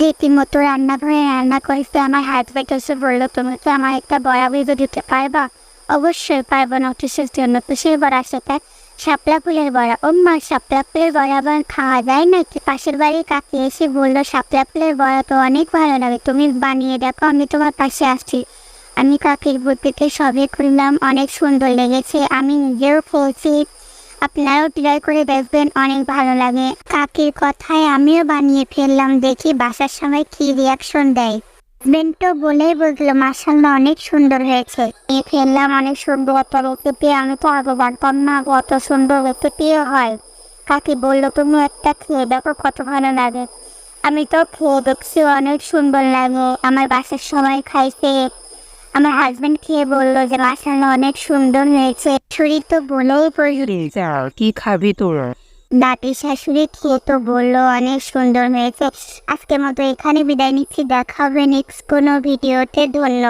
রীতিমতো রান্নাঘরে রান্না করেছে। আমার হাজব্যান্ড এসে বলল তুমি তো আমার একটা বড়া ভেজে দিতে পারবা? অবশ্যই পারব নোটিসের জন্য তো সেই বড়ার সাথে শাপলা ফুলের বড়া ও মা শাপলা ফুলের বড়া আবার খাওয়া যায় নাকি? পাশের বাড়ির কাকি এসে বলল, শাপলা ফুলের বড়া তো অনেক ভালো লাগে, তুমি বানিয়ে দেখো, আমি তোমার পাশে আসছি আমি কাকির বুদ্ধিতে সবই করলাম অনেক সুন্দর লেগেছে, আমি নিজেও খেয়েছি আপনারাও ট্রাই করে দেখবেন, অনেক ভালো লাগে। কাকির কথায় আমিও বানিয়ে ফেললাম দেখি বাসার সময় কি রিয়াকশন দেয়। বেন্টো বলেই বুঝলো মাসাল্লাহ অনেক সুন্দর হয়েছে। নিয়ে ফেললাম, অনেক সুন্দর একটা আমি তো আগে জানতাম না কত সুন্দর রেসিপিও হয়। কাকি বলল, তুমি একটা খেয়ে দেখো কত ভালো লাগে। আমি তো খেয়ে দেখছি, অনেক সুন্দর লাগে। আমার বাসার সবাই খাইছে। আমার হাজবেন্ড খেয়ে বলল যে মাসাল্লাহ অনেক সুন্দর হয়েছে। ছুরি তো বলেই কি খাবি তোর? দাদি শাশুড়ি খেয়ে তো বলল অনেক সুন্দর হয়েছে। আজকের মতো এখানে বিদায় নিচ্ছি দেখা হবে নেক্সট কোনো ভিডিওতে ধন্যবাদ।